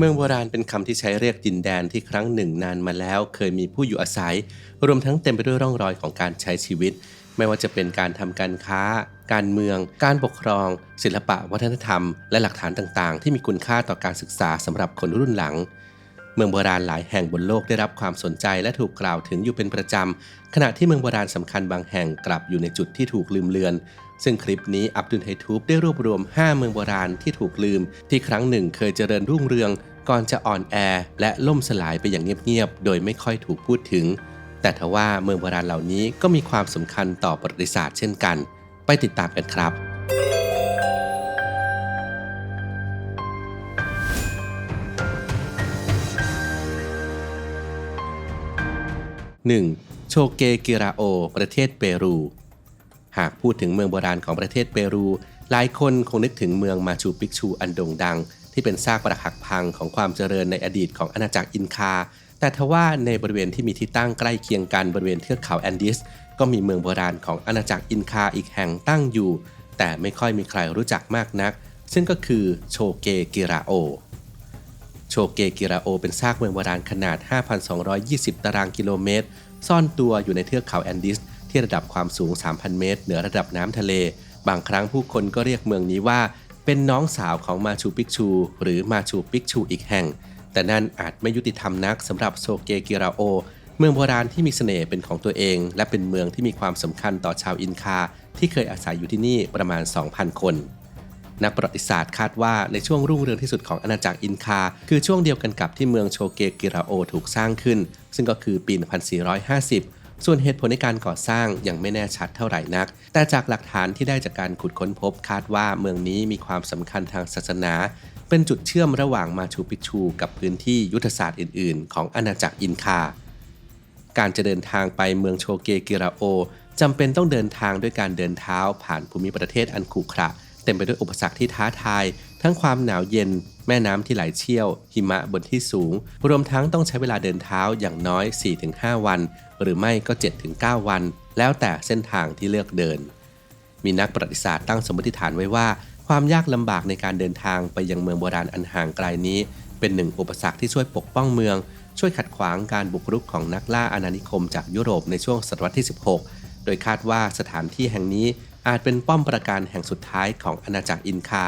เมืองโบราณเป็นคำที่ใช้เรียกดินแดนที่ครั้งหนึ่งนานมาแล้ว เคยมีผู้อยู่อาศัย รวมทั้งเต็มไปด้วยร่องรอยของการใช้ชีวิต ไม่ว่าจะเป็นการทำการค้า การเมือง การปกครอง ศิลปะ วัฒนธรรม และหลักฐานต่างๆ ที่มีคุณค่าต่อการศึกษาสำหรับคนรุ่นหลัง เมืองโบราณหลายแห่งบนโลกได้รับความสนใจและถูกกล่าวถึงอยู่เป็นประจำขณะที่เมืองโบราณสำคัญบางแห่งกลับอยู่ในจุดที่ถูกลืมเลือน ซึ่งคลิปนี้อับดุลไฮทูบได้รวบรวม 5 เมืองโบราณที่ถูกลืม ที่ครั้งหนึ่งเคยเจริญรุ่งเรือง ก่อนจะอ่อนแอ และล่มสลายไปอย่างเงียบๆ โดยไม่ค่อยถูกพูดถึง แต่ทว่าเมืองโบราณเหล่านี้ก็มีความสำคัญต่อประวัติศาสตร์เช่นกัน ไปติดตามกันครับ 1. โชเกกิราโอ ประเทศเปรู หากพูดถึงเมืองโบราณของประเทศเปรู หลายคนคงนึกถึงเมืองมาชูปิกชูอันโด่งดัง ที่เป็นซากปรักหักพังของความเจริญในอดีตของอาณาจักรอินคา แต่ทว่าในบริเวณที่มีที่ตั้งใกล้เคียงกันบริเวณเทือกเขาแอนดิส ก็มีเมืองโบราณของอาณาจักรอินคาอีกแห่งตั้งอยู่ แต่ไม่ค่อยมีใครรู้จักมากนัก ซึ่งก็คือโชเกกิราโอโชเกกิราโอเป็นซากเมืองโบราณขนาด 5,220 ตารางกิโลเมตร ซ่อนตัวอยู่ในเทือกเขาแอนดิส ที่ระดับความสูง 3,000 เมตร เหนือระดับน้ำทะเล บางครั้งผู้คนก็เรียกเมืองนี้ว่า เป็นน้องสาวของมาชูปิกชู หรือมาชูปิกชูอีกแห่ง แต่นั่นอาจไม่ยุติธรรมนักสำหรับโชเกกิราโอ เมืองโบราณที่มีเสน่ห์เป็นของตัวเอง และเป็นเมืองที่มีความสำคัญต่อชาวอินคา ที่เคยอาศัยอยู่ที่นี่ประมาณ 2,000 คนนักประวัติศาสตร์คาดว่าในช่วงรุ่งเรืองที่สุดของอาณาจักรอินคา คือช่วงเดียวกันกับที่เมืองโชเกกิราโอถูกสร้างขึ้น ซึ่งก็คือปี 1450 ส่วนเหตุผลในการก่อสร้างยังไม่แน่ชัดเท่าไหร่นัก แต่จากหลักฐานที่ได้จากการขุดค้นพบคาดว่าเมืองนี้มีความสำคัญทางศาสนา เป็นจุดเชื่อมระหว่างมาชูปิชูกับพื้นที่ยุทธศาสตร์อื่น ๆ ของอาณาจักรอินคา การจะเดินทางไปเมืองโชเกกิราโอจำเป็นต้องเดินทางด้วยการเดินเท้าผ่านภูมิประเทศอันขรุขระเต็มไปด้วยอุปสรรคที่ท้าทาย ทั้งความหนาวเย็น แม่น้ำที่ไหลเชี่ยว หิมะบนที่สูง รวมทั้งต้องใช้เวลาเดินเท้าอย่างน้อย 4-5 วัน หรือไม่ก็ 7-9 วัน แล้วแต่เส้นทางที่เลือกเดิน มีนักประวัติศาสตร์ตั้งสมมติฐานไว้ว่า ความยากลำบากในการเดินทางไปยังเมืองโบราณอันห่างไกลนี้ เป็นหนึ่งอุปสรรคที่ช่วยปกป้องเมือง ช่วยขัดขวางการบุกรุกของนักล่าอาณานิคมจากยุโรปในช่วงศตวรรษที่ 16 โดยคาดว่าสถานที่แห่งนี้อาจเป็นป้อมปราการแห่งสุดท้ายของอาณาจักรอินคา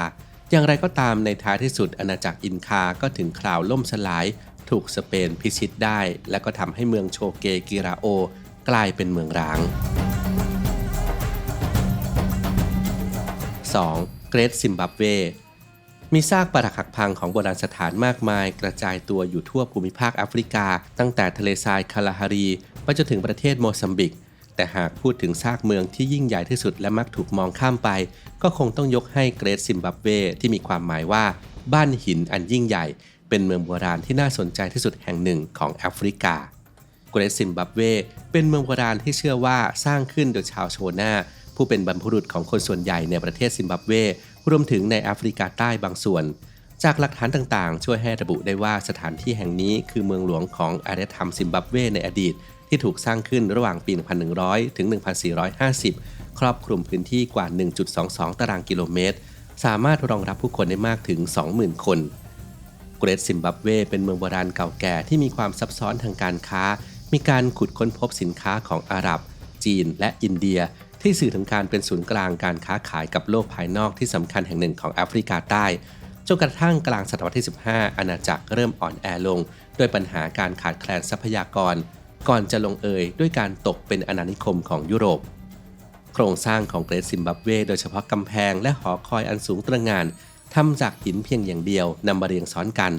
อย่างไรก็ตามในท้ายที่สุดอาณาจักรอินคาก็ถึงคราวล่มสลาย ถูกสเปนพิชิตได้ และก็ทำให้เมืองโชเกกิราโอ กลายเป็นเมืองร้าง 2. เกรทซิมบับเว มีซากปรักหักพังของโบราณสถานมากมาย กระจายตัวอยู่ทั่วภูมิภาคแอฟริกา ตั้งแต่ทะเลทรายคาลาฮารีไปจนถึงประเทศโมซัมบิก แต่หากพูดถึงซากเมืองที่ยิ่งใหญ่ที่สุดและมักถูกมองข้ามไป ก็คงต้องยกให้เกรทซิมบับเวที่มีความหมายว่าบ้านหินอันยิ่งใหญ่ เป็นเมืองโบราณที่น่าสนใจที่สุดแห่งหนึ่งของแอฟริกาเกรซิมบับเว เป็นเมืองโบราณที่เชื่อว่าสร้างขึ้นโดยชาวโชนา ผู้เป็นบรรพบุรุษของคนส่วนใหญ่ในประเทศซิมบับเว รวมถึงในแอฟริกาใต้บางส่วน จากหลักฐานต่างๆ ช่วยให้ระบุได้ว่าสถานที่แห่งนี้คือเมืองหลวงของอารยธรรมซิมบับเวในอดีต ที่ถูกสร้างขึ้นระหว่างปี 1100 ถึง 1450 ครอบคลุมพื้นที่กว่า 1.22 ตารางกิโลเมตร สามารถรองรับผู้คนได้มากถึง 20,000 คน เกรทซิมบับเวเป็นเมืองโบราณเก่าแก่ที่มีความซับซ้อนทางการค้า มีการขุดค้นพบสินค้าของอาหรับ จีน และอินเดีย ที่สื่อถึงการเป็นศูนย์กลางการค้าขายกับโลกภายนอกที่สำคัญแห่งหนึ่งของแอฟริกาใต้จนกระทั่งกลางศตวรรษที่ 15 อาณาจักรเริ่มอ่อนแอลง ด้วยปัญหาการขาดแคลนทรัพยากร ก่อนจะลงเอยด้วยการตกเป็นอาณานิคมของยุโรป โครงสร้างของเกรทซิมบับเว โดยเฉพาะกำแพงและหอคอยอันสูงตระหง่าน ทำจากหินเพียงอย่างเดียวนำมาเรียงซ้อนกัน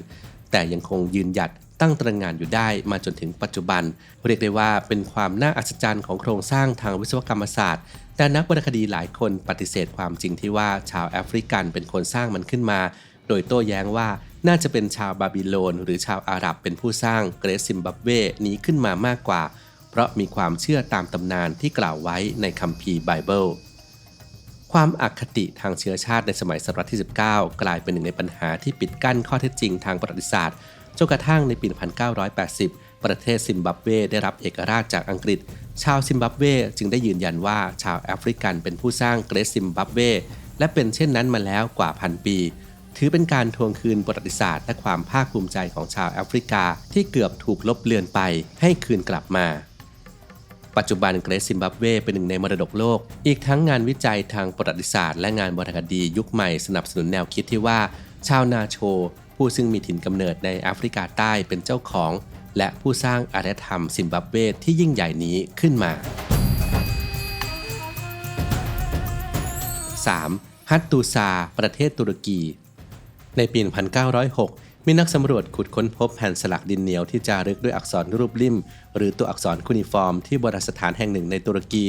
แต่ยังคงยืนหยัดตั้งตระงานอยู่ได้มาจนถึงปัจจุบัน เรียกได้ว่าเป็นความน่าอัศจรรย์ของโครงสร้างทางวิศวกรรมศาสตร์ แต่นักวรรณคดีหลายคนปฏิเสธความจริงที่ว่าชาวแอฟริกันเป็นคนสร้างมันขึ้นมา โดยโต้แย้งว่าน่าจะเป็นชาวบาบิโลน หรือชาวอาหรับเป็นผู้สร้างเกรซิมบับเวนี้ขึ้นมามากกว่า เพราะมีความเชื่อตามตำนานที่กล่าวไว้ในคัมภีร์ไบเบิล ความอคติทางเชื้อชาติในสมัยศตวรรษที่ 19 กลายเป็นหนึ่งในปัญหาที่ปิดกั้นข้อเท็จจริงทางประวัติศาสตร์จนกระทั่งในปี 1980 ประเทศซิมบับเวได้รับเอกราชจากอังกฤษ ชาวซิมบับเวจึงได้ยืนยันว่าชาวแอฟริกันเป็นผู้สร้างเกรทซิมบับเวและเป็นเช่นนั้นมาแล้วกว่าพันปี ถือเป็นการทวงคืนประวัติศาสตร์และความภาคภูมิใจของชาวแอฟริกาที่เกือบถูกลบเลือนไปให้คืนกลับมา ปัจจุบันเกรซซิมบับเวเป็นหนึ่งในมรดกโลก อีกทั้งงานวิจัยทางประวัติศาสตร์ และงานบรรณคดียุคใหม่สนับสนุนแนวคิดที่ว่า ชาวนาโช ผู้ซึ่งมีถิ่นกำเนิดในแอฟริกาใต้เป็นเจ้าของ และผู้สร้างอารยธรรมซิมบับเวที่ยิ่งใหญ่นี้ขึ้นมา 3. ฮัตตูซา ประเทศตุรกี ในปี 1906 มีนักสำรวจขุดค้นพบแผ่นสลักดินเหนียวที่จารึกด้วยอักษรรูปริ่ม หรือตัวอักษรคูนิฟอร์มที่โบราณสถานแห่งหนึ่งในตุรกี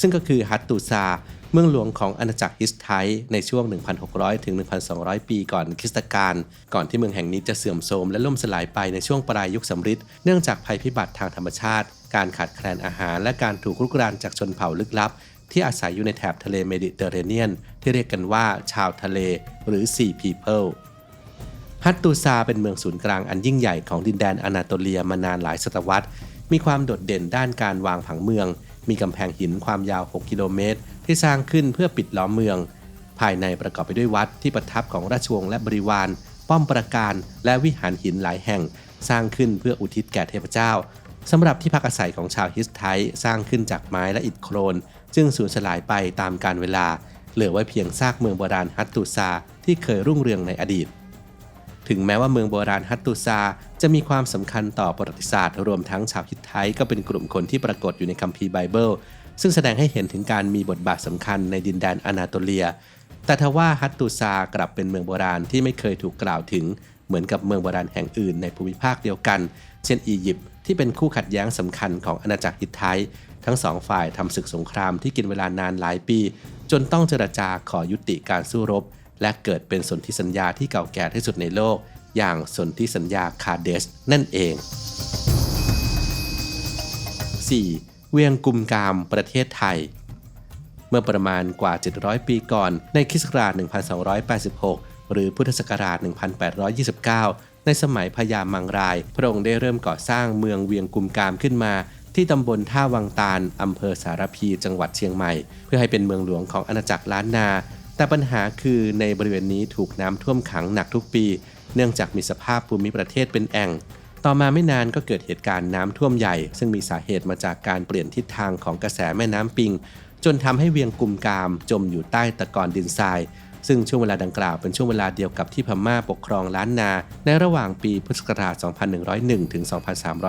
ซึ่งก็คือฮัตตูซา เมืองหลวงของอาณาจักรฮิสไทในช่วง 1,600 ถึง 1,200 ปีก่อนคริสตกาลก่อนที่เมืองแห่งนี้จะเสื่อมโทรมและล่มสลายไปในช่วงปลายยุคสำริดเนื่องจากภัยพิบัติทางธรรมชาติ การขาดแคลนอาหาร และการถูกรุกรานจากชนเผ่าลึกลับ ที่อาศัยอยู่ในแถบทะเลเมดิเตอร์เรเนียน ที่เรียกกันว่าชาวทะเล หรือ Sea People ฮัตตูซาเป็นเมืองศูนย์กลางอันยิ่งใหญ่ของดินแดนอนาโตเลียมานานหลายศตวรรษ มีความโดดเด่นด้านการวางผังเมือง มีกำแพงหินความยาว 6 กิโลเมตร ที่สร้างขึ้นเพื่อปิดล้อมเมือง ภายในประกอบไปด้วยวัดที่ประทับของราชวงศ์และบริวาร ป้อมปราการ และวิหารหินหลายแห่ง สร้างขึ้นเพื่ออุทิศแก่เทพเจ้าสำหรับที่พักอาศัยของชาวฮิสไทสร้างขึ้นจากไม้และอิฐโครน จึงสูญสลายไปตามกาลเวลา เหลือไว้เพียงซากเมืองโบราณฮัตตูซาที่เคยรุ่งเรืองในอดีต ถึงแม้ว่าเมืองโบราณฮัตตูซา จะมีความสำคัญต่อประวัติศาสตร์รวมทั้งชาวฮิตไทก็เป็นกลุ่มคนที่ปรากฏอยู่ในคัมภีร์ไบเบิล ซึ่งแสดงให้เห็นถึงการมีบทบาทสำคัญในดินแดนอนาโตเลีย แต่ทว่าฮัตตูซากลับเป็นเมืองโบราณที่ไม่เคยถูกกล่าวถึง เหมือนกับเมืองโบราณแห่งอื่นในภูมิภาคเดียวกัน เช่นอียิปต์ที่เป็นคู่ขัดแย้งสำคัญของอาณาจักรฮิตไททั้งสองฝ่ายทำศึกสงครามที่กินเวลานานหลายปี จนต้องเจรจาขอยุติการสู้รบ และเกิดเป็นสนธิสัญญาที่เก่าแก่ที่สุดในโลก อย่างสนธิสัญญาคาเดสนั่นเอง 4. เวียงกุมกามประเทศไทย เมื่อประมาณกว่า 700 ปีก่อน ในคริสต์ศักราช 1286 หรือพุทธศักราช 1829 ในสมัยพญามังราย พระองค์ได้เริ่มก่อสร้างเมืองเวียงกุมกามขึ้นมาที่ตำบลท่าวังตาล อำเภอสารพี จังหวัดเชียงใหม่ เพื่อให้เป็นเมืองหลวงของอาณาจักรล้านนา แต่ปัญหาคือในบริเวณนี้ถูกน้ำท่วมขังหนักทุกปี เนื่องจากมีสภาพภูมิประเทศเป็นแอ่ง ต่อมาไม่นานก็เกิดเหตุการณ์น้ำท่วมใหญ่ ซึ่งมีสาเหตุมาจากการเปลี่ยนทิศทางของกระแสแม่น้ำปิง จนทำให้เวียงกุมกาม จมอยู่ใต้ตะกอนดินทราย ซึ่งช่วงเวลาดังกล่าวเป็นช่วงเวลาเดียวกับที่พม่าปกครองล้านนา ในระหว่างปีพุทธศักราช 2101 ถึง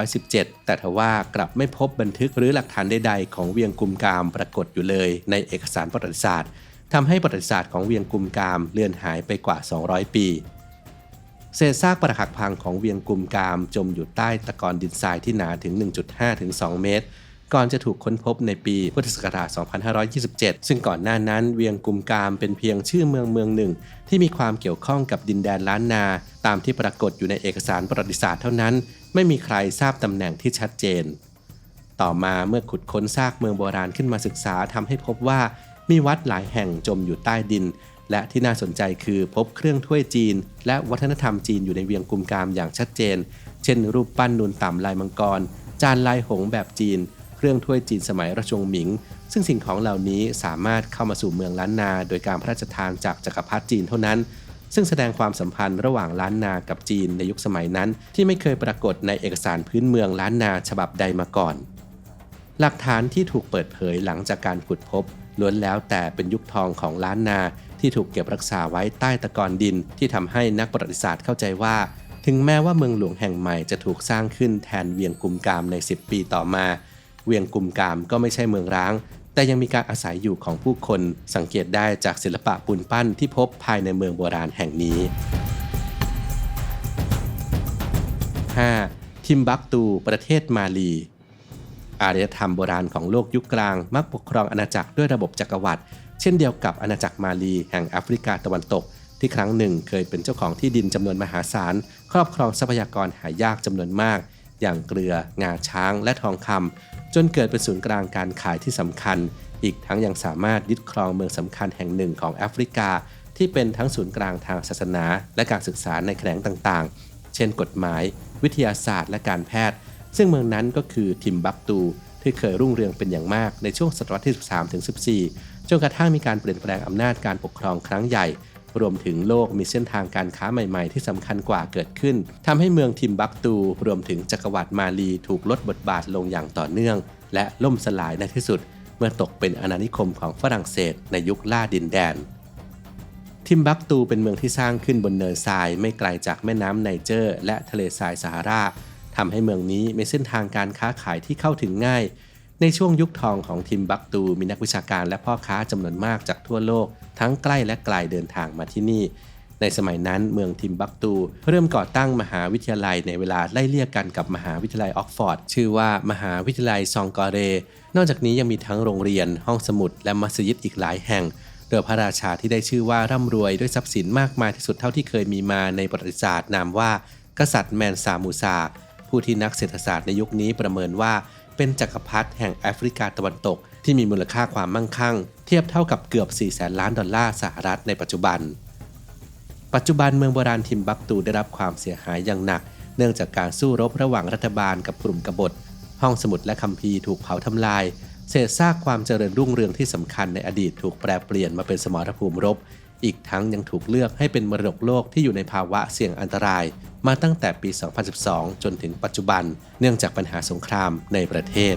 2317 แต่ทว่ากลับไม่พบบันทึกหรือหลักฐานใดๆของเวียงกุมกามปรากฏอยู่เลย ในเอกสารประวัติศาสตร์ ทำให้ประวัติศาสตร์ของเวียงกุมกามเลือนหายไปกว่า 200 ปี เศษซากปรักหักพังของเวียงกุมกามจมอยู่ใต้ตะกอนดินทรายที่หนาถึง 1.5 ถึง 2 เมตร ก่อนจะถูกค้นพบในปีพุทธศักราช 2527 ซึ่งก่อนหน้านั้นเวียงกุมกามเป็นเพียงชื่อเมืองเมืองหนึ่ง ที่มีความเกี่ยวข้องกับดินแดนล้านนา ตามที่ปรากฏอยู่ในเอกสารประวัติศาสตร์เท่านั้น ไม่มีใครทราบตำแหน่งที่ชัดเจนต่อมาเมื่อขุดค้นซากเมืองโบราณขึ้นมาศึกษาทำให้พบว่า มีวัดหลายแห่งจมอยู่ใต้ดิน และที่น่าสนใจคือพบเครื่องถ้วยจีน และวัฒนธรรมจีนอยู่ในเวียงกุมกามอย่างชัดเจน เช่น รูปปั้นนูนต่ำลายมังกร จานลายหงแบบจีน เครื่องถ้วยจีนสมัยราชวงศ์หมิง ซึ่งสิ่งของเหล่านี้สามารถเข้ามาสู่เมืองล้านนา โดยการพระราชทานจากจักรพรรดิจีนเท่านั้นซึ่งแสดงความสัมพันธ์ระหว่างล้านนากับจีนในยุคสมัยนั้น ที่ไม่เคยปรากฏในเอกสารพื้นเมืองล้านนาฉบับใดมาก่อน หลักฐานที่ถูกเปิดเผยหลังจากการขุดพบ ล้วนแล้วแต่เป็นยุคทองของล้านนาที่ถูกเก็บรักษาไว้ใต้ตะกอนดิน ที่ทำให้นักประวัติศาสตร์เข้าใจว่า ถึงแม้ว่าเมืองหลวงแห่งใหม่จะถูกสร้างขึ้นแทนเวียงกุมกามใน 10 ปีต่อมา เวียงกุมกามก็ไม่ใช่เมืองร้าง แต่ยังมีการอาศัยอยู่ของผู้คน สังเกตได้จากศิลปะปูนปั้นที่พบภายในเมืองโบราณแห่งนี้ 5. ทิมบักตู ประเทศมาลี อารยธรรมโบราณของโลกยุคกลางมักปกครองอาณาจักรด้วยระบบจักรวรรดิเช่นเดียวกับอาณาจักรมาลีแห่งแอฟริกาตะวันตก ที่ครั้งหนึ่งเคยเป็นเจ้าของที่ดินจำนวนมหาศาล ครอบครองทรัพยากรหายากจำนวนมาก อย่างเกลือ งาช้าง และทองคำจนเกิดเป็นศูนย์กลางการขายที่สำคัญ อีกทั้งยังสามารถยึดครองเมืองสำคัญแห่งหนึ่งของแอฟริกา ที่เป็นทั้งศูนย์กลางทางศาสนา และการศึกษาในแขนงต่างๆ เช่น กฎหมาย วิทยาศาสตร์ และการแพทย์ ซึ่งเมืองนั้นก็คือทิมบักตูที่เคยรุ่งเรืองเป็นอย่างมากในช่วงศตวรรษที่ 13-14 จนกระทั่งมีการเปลี่ยนแปลงอำนาจการปกครองครั้งใหญ่ รวมถึงโลกมีเส้นทางการค้าใหม่ๆ ที่สำคัญกว่าเกิดขึ้นทำให้เมืองทิมบักตู รวมถึงจักรวรรดิมาลีถูกลดบทบาทลงอย่างต่อเนื่อง และล่มสลายในที่สุด เมื่อตกเป็นอาณานิคมของฝรั่งเศส ในยุคล่าดินแดนทิมบักตูเป็นเมืองที่สร้างขึ้นบนเนินทรายไม่ไกลจากแม่น้ำไนเจอร์ และทะเลทรายซาฮารา ทำให้เมืองนี้มีเส้นทางการค้าขายที่เข้าถึงง่าย ในช่วงยุคทองของทิมบักตู มีนักวิชาการและพ่อค้าจำนวนมากจากทั่วโลก ทั้งใกล้และไกลเดินทางมาที่นี่ ในสมัยนั้นเมืองทิมบักตู เริ่มก่อตั้งมหาวิทยาลัยในเวลาไล่เลี่ยกันกับมหาวิทยาลัยออกฟอร์ดชื่อว่ามหาวิทยาลัยซองกอเร นอกจากนี้ยังมีทั้งโรงเรียน ห้องสมุดและมัสยิดอีกหลายแห่งโดยพระราชาที่ได้ชื่อว่าร่ำรวยด้วยทรัพย์สินมากมายที่สุดเท่าที่เคยมีมาในประวัติศาสตร์นามว่า กษัตริย์แมนซามูซา ผู้ที่นักเศรษฐศาสตร์ในยุคนี้ประเมินว่า เป็นจักรพรรดิแห่งแอฟริกาตะวันตก ที่มีมูลค่าความมั่งคั่ง เทียบเท่ากับเกือบ 4 แสนล้านดอลลาร์สหรัฐในปัจจุบัน ปัจจุบันเมืองโบราณทิมบักตูได้รับความเสียหายอย่างหนัก เนื่องจากการสู้รบระหว่างรัฐบาลกับกลุ่มกบฏ ห้องสมุดและคัมภีร์ถูกเผาทำลายเศษซากความเจริญรุ่งเรืองที่สำคัญในอดีตถูกแปลเปลี่ยนมาเป็นสมรภูมิรบ อีกทั้งยังถูกเลือกให้เป็นมรดกโลกที่อยู่ในภาวะเสี่ยงอันตราย มาตั้งแต่ปี 2012 จนถึงปัจจุบัน เนื่องจากปัญหาสงครามในประเทศ